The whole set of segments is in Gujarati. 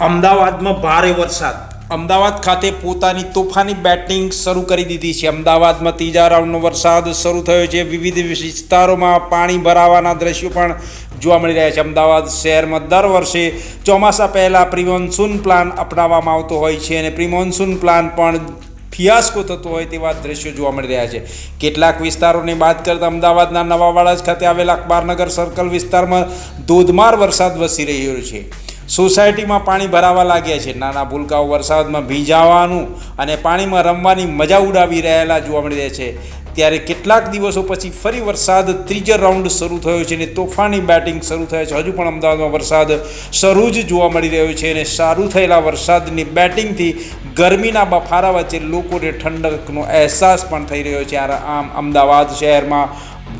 અમદાવાદમાં ભારે વરસાદ. અમદાવાદ ખાતે પોતાની તોફાની બેટિંગ શરૂ કરી દીધી છે. અમદાવાદમાં ત્રીજા રાઉન્ડનો વરસાદ શરૂ થયો છે. વિવિધ વિસ્તારોમાં પાણી ભરાવાના દ્રશ્યો પણ જોવા મળી રહ્યા છે. અમદાવાદ શહેરમાં દર વર્ષે ચોમાસા પહેલાં પ્રિમોન્સૂન પ્લાન અપનાવવામાં આવતો હોય છે અને પ્રિમોન્સૂન પ્લાન પણ ફિયાસ્કો થતો હોય તેવા દ્રશ્યો જોવા મળી રહ્યા છે. કેટલાક વિસ્તારોની વાત કરતાં અમદાવાદના નવાવાડા ખાતે આવેલા અખબારનગર સર્કલ વિસ્તારમાં ધોધમાર વરસાદ વસી રહ્યો છે. સોસાયટીમાં પાણી ભરાવા લાગ્યા છે. નાના ભૂલકાઓ વરસાદમાં ભીંજાવાનું અને પાણીમાં રમવાની મજા ઉડાવી રહેલા જોવા મળી રહ્યા છે. ત્યારે કેટલાક દિવસો પછી ફરી વરસાદ ત્રીજો રાઉન્ડ શરૂ થયો છે અને તોફાની બેટિંગ શરૂ થયો છે. હજુ પણ અમદાવાદમાં વરસાદ શરૂ જ જોવા મળી રહ્યો છે અને સારું થયેલા વરસાદની બેટિંગથી ગરમીના બફારા વચ્ચે લોકોને ઠંડકનો અહેસાસ પણ થઈ રહ્યો છે. આમ અમદાવાદ શહેરમાં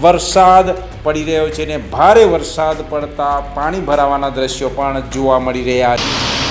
વરસાદ પડી રહ્યો છે ને ભારે વરસાદ પડતા પાણી ભરાવાના દ્રશ્યો પણ જોવા મળી રહ્યા છે.